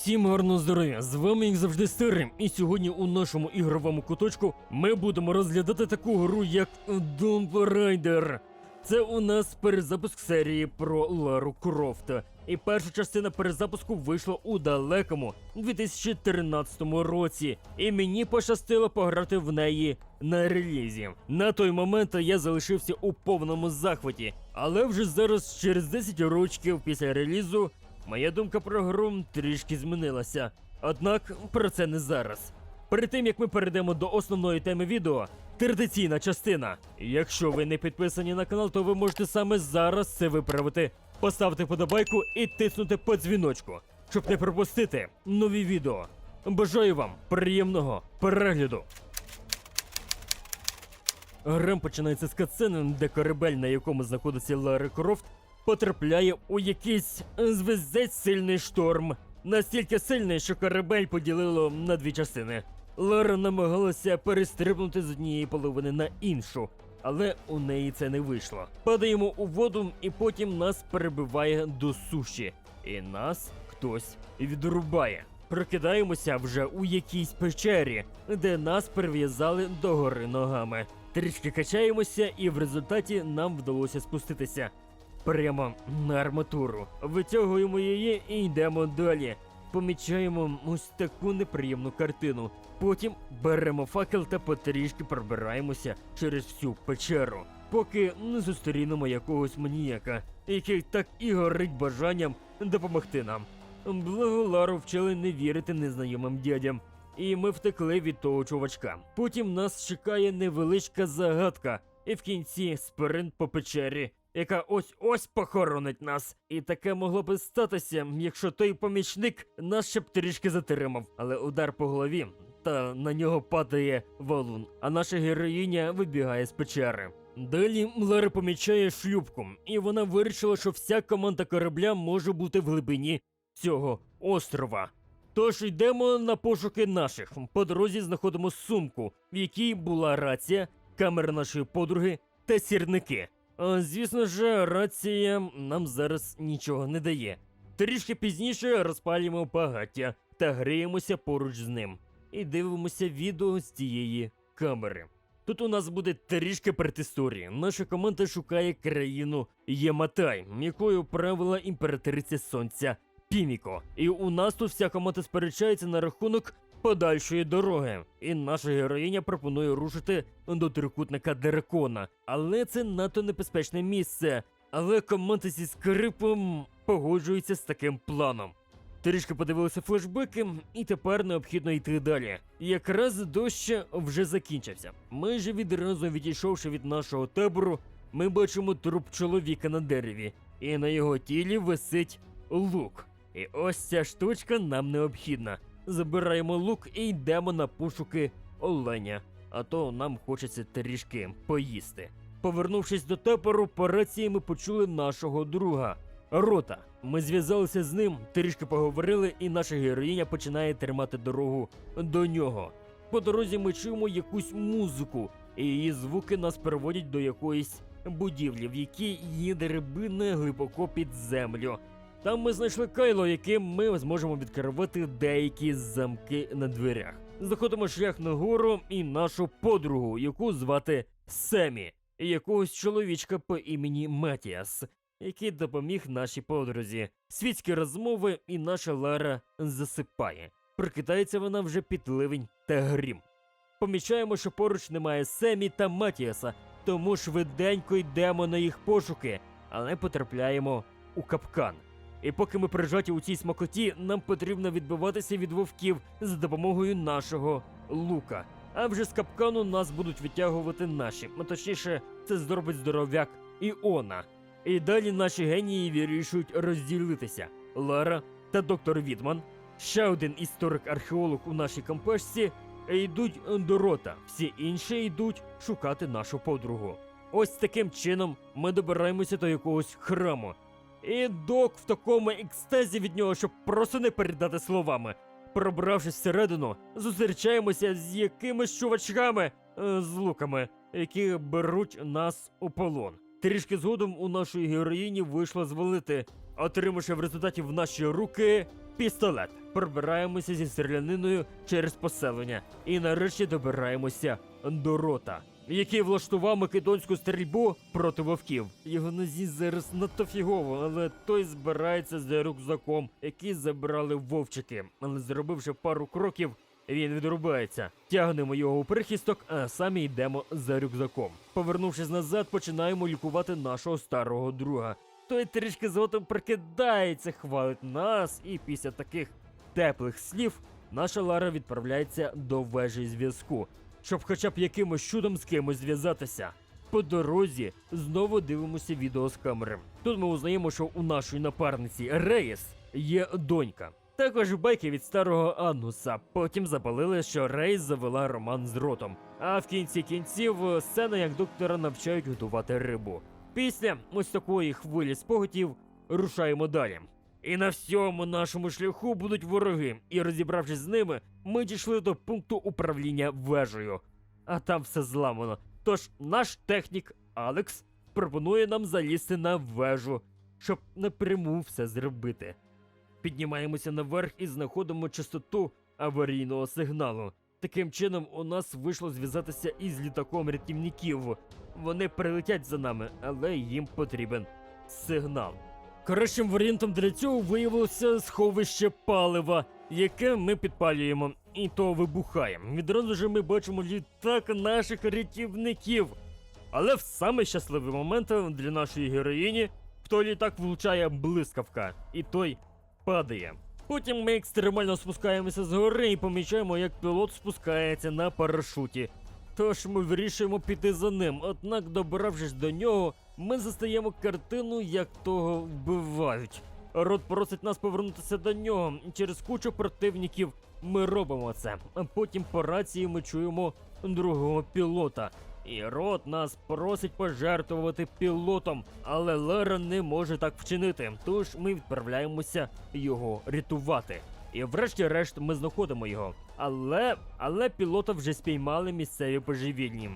Всім гарного здоров'я! З вами як завжди Стерим, і сьогодні у нашому ігровому куточку ми будемо розглядати таку гру, як Tomb Raider. Це у нас перезапуск серії про Лару Крофт. І перша частина перезапуску вийшла у далекому 2013 році, і мені пощастило пограти в неї на релізі. На той момент я залишився у повному захваті, але вже зараз, через 10 років після релізу, Моя думка про гру трішки змінилася. Однак про це не зараз. Перед тим як ми перейдемо до основної теми відео, традиційна частина. Якщо ви не підписані на канал, то ви можете саме зараз це виправити. Поставити подобайку і тиснути по дзвіночку, щоб не пропустити нові відео. Бажаю вам приємного перегляду. Гра починається з катсцени, де корабель, на якому знаходиться Лара Крофт, потрапляє у якийсь е, звездець сильний шторм. Настільки сильний, що корабель поділило на дві частини. Лара намагалася перестрибнути з однієї половини на іншу, але у неї це не вийшло. Падаємо у воду, і потім нас перебиває до суші, і нас хтось відрубає. Прокидаємося вже у якійсь печері, де нас прив'язали до гори ногами. Трішки качаємося, і в результаті нам вдалося спуститися прямо на арматуру. Витягуємо її і йдемо далі. Помічаємо ось таку неприємну картину. Потім беремо факел та потрішки пробираємося через всю печеру, поки не зустрінемо якогось маніяка, який так і горить бажанням допомогти нам. Благо Лару вчили не вірити незнайомим дядям. І ми втекли від того чувачка. Потім нас чекає невеличка загадка, і в кінці спринт по печері, яка ось ось похоронить нас. І таке могло би статися, якщо той помічник нас ще б трішки затримав, але удар по голові. Та на нього падає валун, а наша героїня вибігає з печери. Далі Лара помічає шлюпку, і вона вирішила, що вся команда корабля може бути в глибині цього острова. Тож йдемо на пошуки наших. По дорозі знаходимо сумку, в якій була рація, камера нашої подруги та сірники. А, звісно ж, рація нам зараз нічого не дає. Трішки пізніше розпалюємо багаття та гріємося поруч з ним. І дивимося відео з цієї камери. Тут у нас буде трішки предісторії. Наша команда шукає країну Яматай, якою правила імператриця сонця Піміко. І у нас тут вся команда сперечається на рахунок подальшої дороги. І наша героїня пропонує рушити до трикутника Дерекона. Але це надто небезпечне місце. Але команда зі скрипом погоджується з таким планом. Трішки подивилися флешбеки, і тепер необхідно йти далі. Якраз дощ вже закінчився. Майже відразу відійшовши від нашого табору, ми бачимо труп чоловіка на дереві, і на його тілі висить лук. І ось ця штучка нам необхідна. Забираємо лук і йдемо на пошуки оленя, а то нам хочеться трішки поїсти. Повернувшись до табору, по рації ми почули нашого друга Рота. Ми зв'язалися з ним, трішки поговорили, і наша героїня починає тримати дорогу до нього. По дорозі ми чуємо якусь музику, і її звуки нас переводять до якоїсь будівлі, в якій є драбина глибоко під землю. Там ми знайшли кайло, яким ми зможемо відкривати деякі замки на дверях. Знаходимо шлях нагору і нашу подругу, яку звати Семі, і якогось чоловічка по імені Матіас, який допоміг нашій подрузі. Світські розмови, і наша Лара засипає. Прокидається вона вже під ливень та грім. Помічаємо, що поруч немає Семі та Матіаса, тому швиденько йдемо на їх пошуки, але потрапляємо у капкан. І поки ми прижаті у цій смакоті, нам потрібно відбиватися від вовків за допомогою нашого лука. А вже з капкану нас будуть відтягувати наші, а точніше, це зробить здоров'як Іона. І далі наші генії вирішують розділитися: Лара та доктор Відман, ще один історик-археолог у нашій компашці, йдуть до рота. Всі інші йдуть шукати нашу подругу. Ось таким чином ми добираємося до якогось храму. І док в такому екстазі від нього, щоб просто не передати словами. Пробравшись всередину, зустрічаємося з якимись чувачками е, з луками, які беруть нас у полон. Трішки згодом у нашої героїні вийшло звалити, отримавши в результаті в наші руки пістолет. Пробираємося зі стріляниною через поселення і нарешті добираємося до рота, який влаштував македонську стрільбу проти вовків. Його нозі зараз надто фігово, але той збирається за рюкзаком, який забрали вовчики. Але зробивши пару кроків, він відрубається. Тягнемо його у прихисток, а самі йдемо за рюкзаком. Повернувшись назад, починаємо лікувати нашого старого друга. Той трішки згодом прикидається, хвалить нас, і після таких теплих слів наша Лара відправляється до вежі зв'язку, щоб хоча б якимось чудом з кимось зв'язатися. По дорозі знову дивимося відео з камери. Тут ми узнаємо, що у нашої напарниці Рейс є донька. Також байки від старого Ануса. Потім запалили, що Рейс завела роман з ротом. А в кінці кінців сцена, як доктора навчають готувати рибу. Після ось такої хвилі спогадів рушаємо далі. І на всьому нашому шляху будуть вороги, і розібравшись з ними, ми дійшли до пункту управління вежею. А там все зламано. Тож наш технік Алекс пропонує нам залізти на вежу, щоб напряму все зробити. Піднімаємося наверх і знаходимо частоту аварійного сигналу. Таким чином, у нас вийшло зв'язатися із літаком рятівників. Вони прилетять за нами, але їм потрібен сигнал. Кращим варіантом для цього виявилося сховище палива, яке ми підпалюємо, і то вибухає. Відразу ж ми бачимо літак наших рятівників. Але в саме щасливий момент для нашої героїні в той літак влучає блискавка, і той падає. Потім ми екстремально спускаємося з гори і помічаємо, як пілот спускається на парашуті. Тож ми вирішуємо піти за ним, однак, добравшись до нього, ми застаємо картину, як того вбивають. Рот просить нас повернутися до нього. Через кучу противників ми робимо це. Потім по рації ми чуємо другого пілота. І рот нас просить пожертвувати пілотом, але Лера не може так вчинити. Тож ми відправляємося його рятувати. І врешті-решт ми знаходимо його. Але але пілота вже спіймали місцеві божевільні.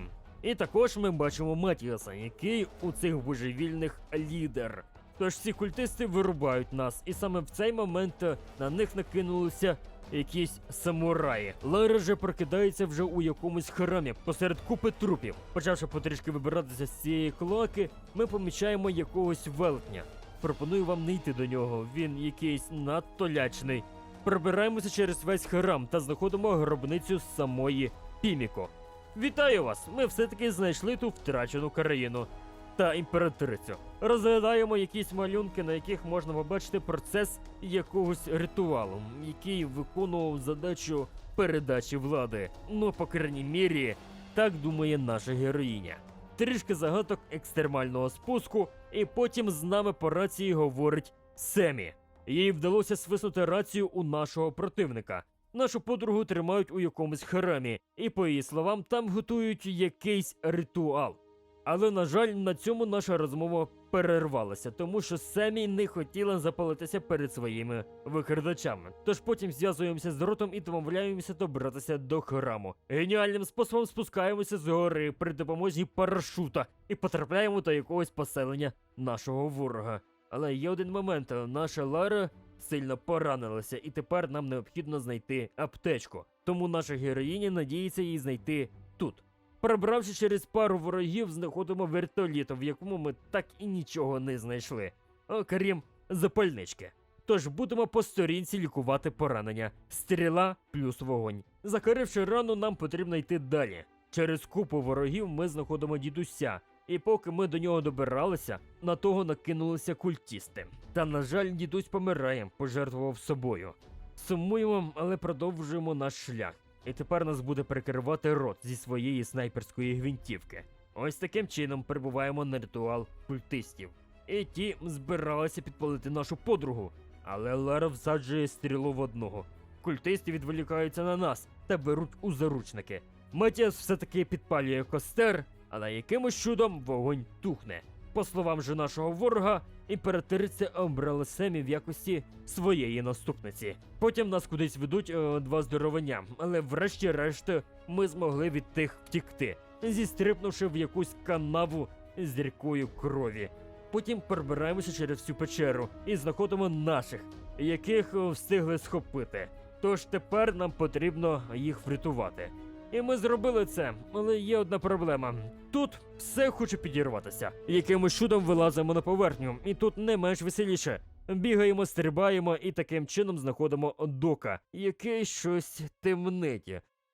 І також ми бачимо Матіаса, який у цих божевільних лідер. Тож ці культисти вирубають нас, і саме в цей момент е, на них накинулися якісь самураї. Лара же прокидається вже у якомусь храмі посеред купи трупів. Почавши потрішки вибиратися з цієї клоаки, ми помічаємо якогось велетня. Пропоную вам не йти до нього, він якийсь надто лячний. Пробираємося через весь храм та знаходимо гробницю самої Піміко. Вітаю вас! Ми все-таки знайшли ту втрачену країну та імператрицю. Розглядаємо якісь малюнки, на яких можна побачити процес якогось ритуалу, який виконував задачу передачі влади. Ну, по крайній мірі, так думає наша героїня. Трішки загадок екстремального спуску, і потім з нами по рації говорить Семі. Їй вдалося свиснути рацію у нашого противника. Нашу подругу тримають у якомусь храмі, і, по її словам, там готують якийсь ритуал. Але, на жаль, на цьому наша розмова перервалася, тому що Семі не хотіла запалитися перед своїми викрадачами. Тож потім зв'язуємося з ротом і домовляємося добратися до храму. Геніальним способом спускаємося з гори при допомозі парашута і потрапляємо до якогось поселення нашого ворога. Але є один момент: наша Лара сильно поранилася, і тепер нам необхідно знайти аптечку. Тому наша героїня надіється її знайти тут. Пробравши через пару ворогів, знаходимо вертоліт, в якому ми так і нічого не знайшли, окрім запальнички. Тож будемо по сторінці лікувати поранення. Стріла плюс вогонь. Закаривши рану, нам потрібно йти далі. Через купу ворогів ми знаходимо дідуся, і поки ми до нього добиралися, на того накинулися культісти. Та, на жаль, дідусь помирає, пожертвував собою. Сумуємо, але продовжуємо наш шлях. І тепер нас буде прикривати рот зі своєї снайперської гвинтівки. Ось таким чином прибуваємо на ритуал культистів. І ті збиралися підпалити нашу подругу, але Лара всаджує стрілу в одного. Культисти відволікаються на нас та беруть у заручники. Матіас все-таки підпалює костер, але якимось чудом вогонь тухне. По словам же нашого ворога, імператриця обрала Семі в якості своєї наступниці. Потім нас кудись ведуть е, два здоровання, але врешті-решт ми змогли від тих втікти, зістрибнувши в якусь канаву з рікою крові. Потім пробираємося через всю печеру і знаходимо наших, яких встигли схопити. Тож тепер нам потрібно їх врятувати. І ми зробили це, але є одна проблема. Тут все хоче підірватися. Якимось чудом вилазимо на поверхню, і тут не менш веселіше. Бігаємо, стрибаємо і таким чином знаходимо дока, який щось темнить.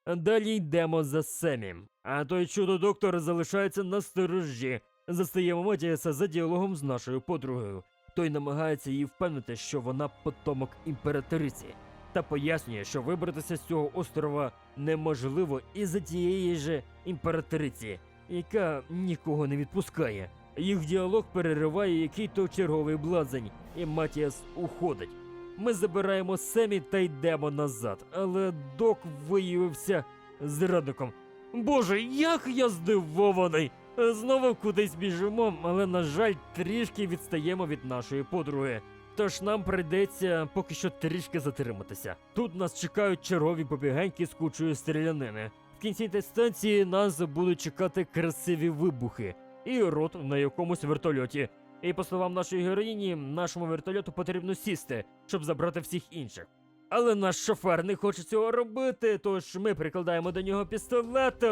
Далі йдемо за Семі. А той чудо доктор залишається на сторожі. Застаємо Матіаса за діалогом з нашою подругою. Той намагається її впевнити, що вона потомок імператриці, та пояснює, що вибратися з цього острова неможливо із-за тієї же імператриці, яка нікого не відпускає. Їх діалог перериває який-то черговий блазень, і Матіас уходить. Ми забираємо Семі та йдемо назад, але док виявився зрадником. Боже, як я здивований! Знову кудись біжимо, але, на жаль, трішки відстаємо від нашої подруги. Тож нам прийдеться поки що трішки затриматися. Тут нас чекають чергові побігеньки з кучою стрілянини. В кінці дистанції нас будуть чекати красиві вибухи і рот на якомусь вертольоті. І по словам нашої героїні, нашому вертольоту потрібно сісти, щоб забрати всіх інших. Але наш шофер не хоче цього робити, тож ми прикладаємо до нього пістолет.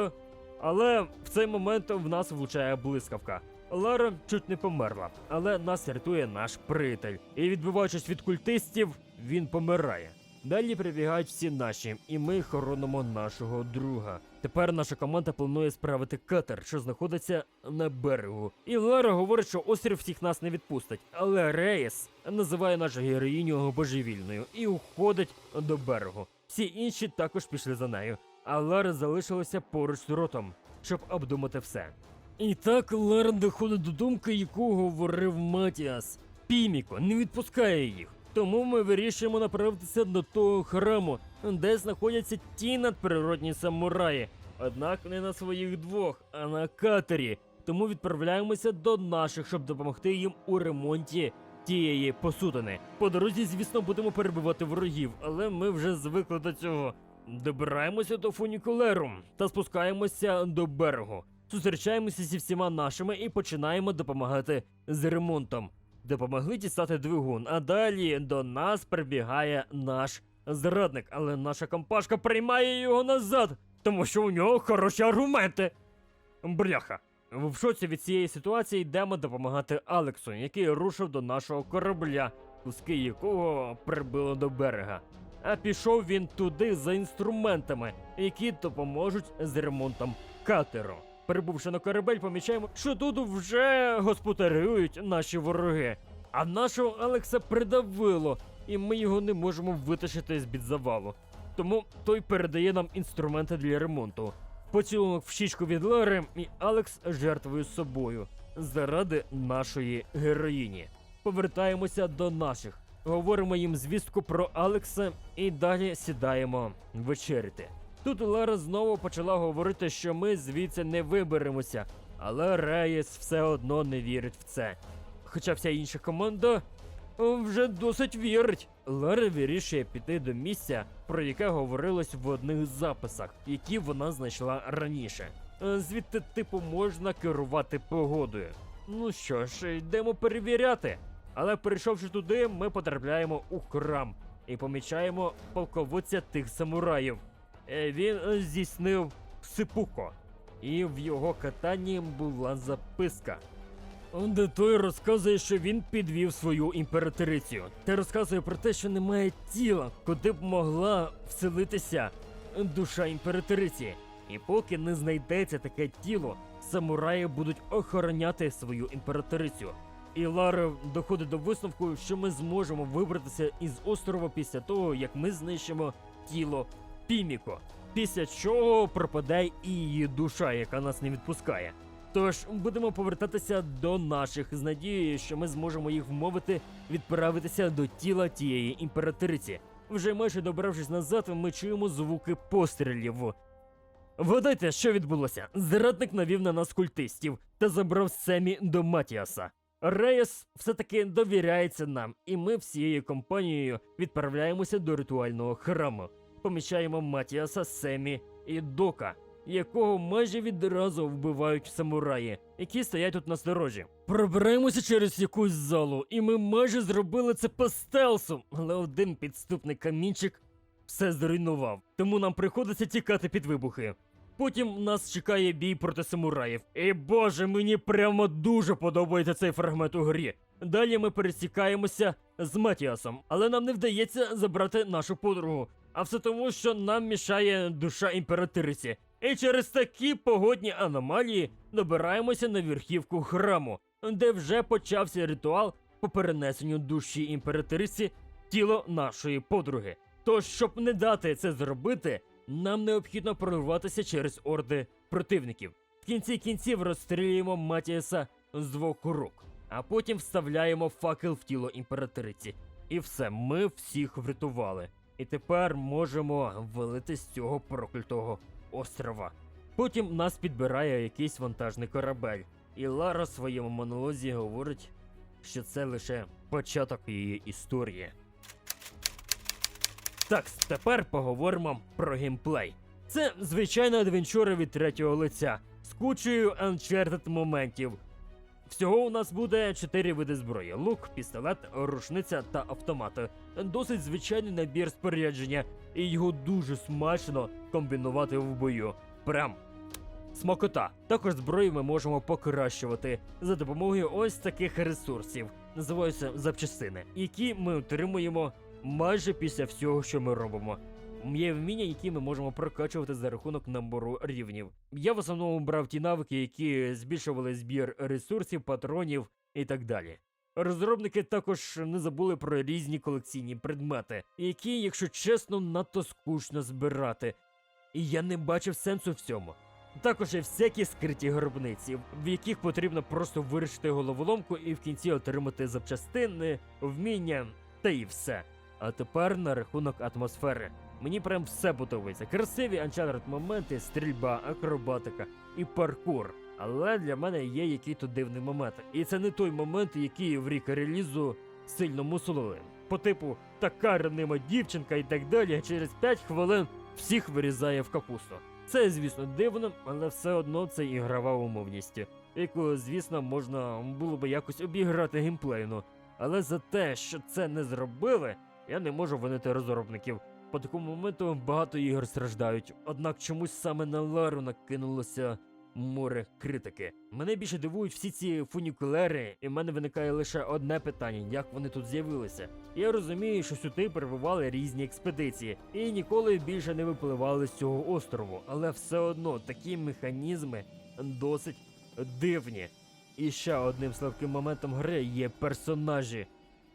Але в цей момент в нас влучає блискавка. Лара чуть не померла, але нас рятує наш приятель. І відбиваючись від культистів, він помирає. Далі прибігають всі наші, і ми хоронимо нашого друга. Тепер наша команда планує справити катер, що знаходиться на берегу. І Лара говорить, що острів всіх нас не відпустить. Але Рейс називає нашу героїню божевільною і уходить до берегу. Всі інші також пішли за нею. А Лара залишилася поруч з ротом, щоб обдумати все. І так Лара доходить до думки, яку говорив Матіас. Піміко не відпускає їх. Тому ми вирішуємо направитися до того храму, де знаходяться ті надприродні самураї. Однак не на своїх двох, а на катері. Тому відправляємося до наших, щоб допомогти їм у ремонті тієї посудини. По дорозі, звісно, будемо перебивати ворогів, але ми вже звикли до цього. Добираємося до фунікулеру та спускаємося до берегу. Зустрічаємося зі всіма нашими і починаємо допомагати з ремонтом. Допомогли дістати двигун, а далі до нас прибігає наш зрадник, але наша компашка приймає його назад, тому що у нього хороші аргументи. Бляха. В шоці від цієї ситуації йдемо допомагати Алексу, який рушив до нашого корабля, куски якого прибило до берега. А пішов він туди за інструментами, які допоможуть з ремонтом катеру. Прибувши на корабель, помічаємо, що тут вже господарюють наші вороги. А нашого Алекса придавило, і ми його не можемо витащити з під завалу. Тому той передає нам інструменти для ремонту. Поцілунок в щічку від Лари, і Алекс жертвує собою заради нашої героїні. Повертаємося до наших. Говоримо їм звістку про Алекса і далі сідаємо вечеряти. Тут Лара знову почала говорити, що ми звідси не виберемося, але Рейс все одно не вірить в це. Хоча вся інша команда вже досить вірить. Лара вирішує піти до місця, про яке говорилось в одних записах, які вона знайшла раніше. Е, Звідти, типу, можна керувати погодою. Ну що ж, йдемо перевіряти. Але перейшовши туди, ми потрапляємо у храм і помічаємо полководця тих самураїв. Е, Він е, здійснив сипуко, і в його катанні була записка. Де той розказує, що він підвів свою імператрицю, та розказує про те, що немає тіла, куди б могла вселитися душа імператриці. І поки не знайдеться таке тіло, самураї будуть охороняти свою імператрицю. І Лара доходить до висновку, що ми зможемо вибратися із острова після того, як ми знищимо тіло Піміко. Після чого пропаде і її душа, яка нас не відпускає. Тож будемо повертатися до наших з надією, що ми зможемо їх вмовити відправитися до тіла тієї імператриці. Вже майже добравшись назад, ми чуємо звуки пострілів. Вгадайте, що відбулося? Зрадник навів на нас культистів та забрав Семі до Матіаса. Рейс все-таки довіряється нам, і ми всією компанією відправляємося до ритуального храму. Помічаємо Матіаса, Семі і Дока, якого майже відразу вбивають самураї, які стоять тут на сторожі. Пробираємося через якусь залу, і ми майже зробили це по стелсу, але один підступний камінчик все зруйнував, тому нам приходиться тікати під вибухи. Потім нас чекає бій проти самураїв. І боже, мені прямо дуже подобається цей фрагмент у грі. Далі ми пересікаємося з Матіасом, але нам не вдається забрати нашу подругу. А все тому, що нам мішає душа імператриці. І через такі погодні аномалії добираємося на верхівку храму, де вже почався ритуал по перенесенню душі імператриці тіло нашої подруги. Тож, щоб не дати це зробити, нам необхідно прорватися через орди противників. В кінці кінців розстрілюємо Матіаса з двох рук, а потім вставляємо факел в тіло імператриці. І все, ми всіх врятували. І тепер можемо валити з цього проклятого острова. Потім нас підбирає якийсь вантажний корабель, і Лара в своєму монолозі говорить, що це лише початок її історії. Так, тепер поговоримо про геймплей. Це звичайна адвенчура від третього лиця з кучею Uncharted моментів. Всього у нас буде 4 види зброї: лук, пістолет, рушниця та автомати. Досить звичайний набір спорядження, і його дуже смачно комбінувати в бою. Прям смакота. Також зброю ми можемо покращувати за допомогою ось таких ресурсів. Називаються запчастини, які ми отримуємо майже після всього, що ми робимо. Є вміння, які ми можемо прокачувати за рахунок набору рівнів. Я в основному брав ті навики, які збільшували збір ресурсів, патронів і так далі. Розробники також не забули про різні колекційні предмети, які, якщо чесно, надто скучно збирати. І я не бачив сенсу в цьому. Також є всякі скриті гробниці, в яких потрібно просто вирішити головоломку і в кінці отримати запчастини, вміння та і все. А тепер на рахунок атмосфери. Мені прям все подобається. Красиві Uncharted моменти, стрільба, акробатика і паркур. Але для мене є який то дивний момент. І це не той момент, який в рік релізу сильно мусолили. По типу така ранима дівчинка і так далі, через 5 хвилин всіх вирізає в капусту. Це, звісно, дивно, але все одно це ігрова умовність, яку, звісно, можна було би якось обіграти геймплейно. Але за те, що це не зробили, я не можу винити розробників. По такому моменту багато ігор страждають, однак чомусь саме на Лару накинулося море критики. Мене більше дивують всі ці фунікулери, і в мене виникає лише одне питання: як вони тут з'явилися. Я розумію, що сюди перебували різні експедиції, і ніколи більше не випливали з цього острову, але все одно такі механізми досить дивні. І ще одним слабким моментом гри є персонажі.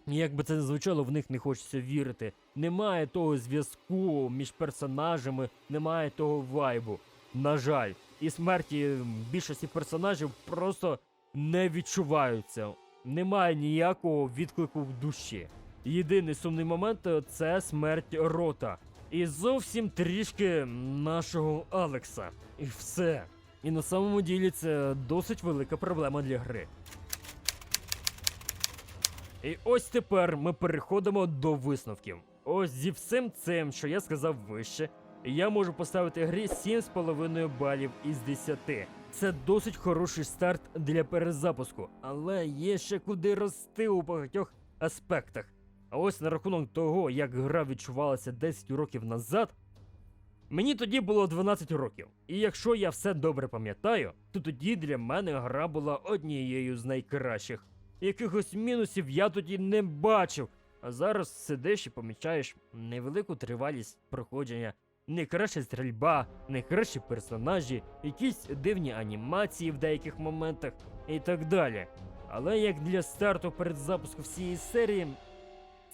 Як би це не звучало, в них не хочеться вірити. Немає того зв'язку між персонажами, немає того вайбу. На жаль, і смерті більшості персонажів просто не відчуваються. Немає ніякого відклику в душі. Єдиний сумний момент це смерть рота. І зовсім трішки нашого Алекса. І все. І на самому ділі це досить велика проблема для гри. І ось тепер ми переходимо до висновків. Ось зі всім цим, що я сказав вище, я можу поставити грі 7,5 балів із 10. Це досить хороший старт для перезапуску, але є ще куди рости у багатьох аспектах. А ось на рахунок того, як гра відчувалася 10 років назад, Мені тоді було 12 років, і якщо я все добре пам'ятаю, то тоді для мене гра була однією з найкращих. Якихось мінусів я тоді не бачив, а зараз сидиш і помічаєш невелику тривалість проходження, не краща стрільба, не кращі персонажі, якісь дивні анімації в деяких моментах і так далі. Але як для старту перед запуском всієї серії,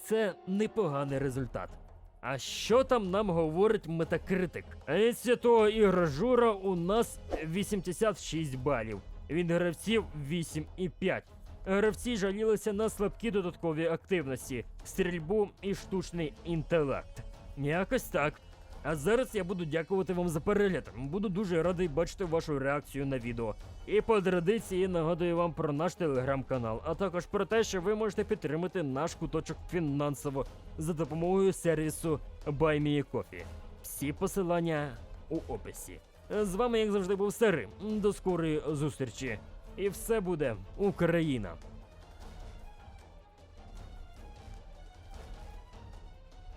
це непоганий результат. А що там нам говорить Метакритик? Від святого ігражура у нас 86 балів. Від гравців 8,5. Гравці жалілися на слабкі додаткові активності, стрільбу і штучний інтелект. Якось так. А зараз я буду дякувати вам за перегляд. Буду дуже радий бачити вашу реакцію на відео. І по традиції нагадую вам про наш телеграм-канал, а також про те, що ви можете підтримати наш куточок фінансово за допомогою сервісу BuyMeACoffee. Всі посилання у описі. З вами, як завжди, був старим. До скорої зустрічі. І все буде Україна.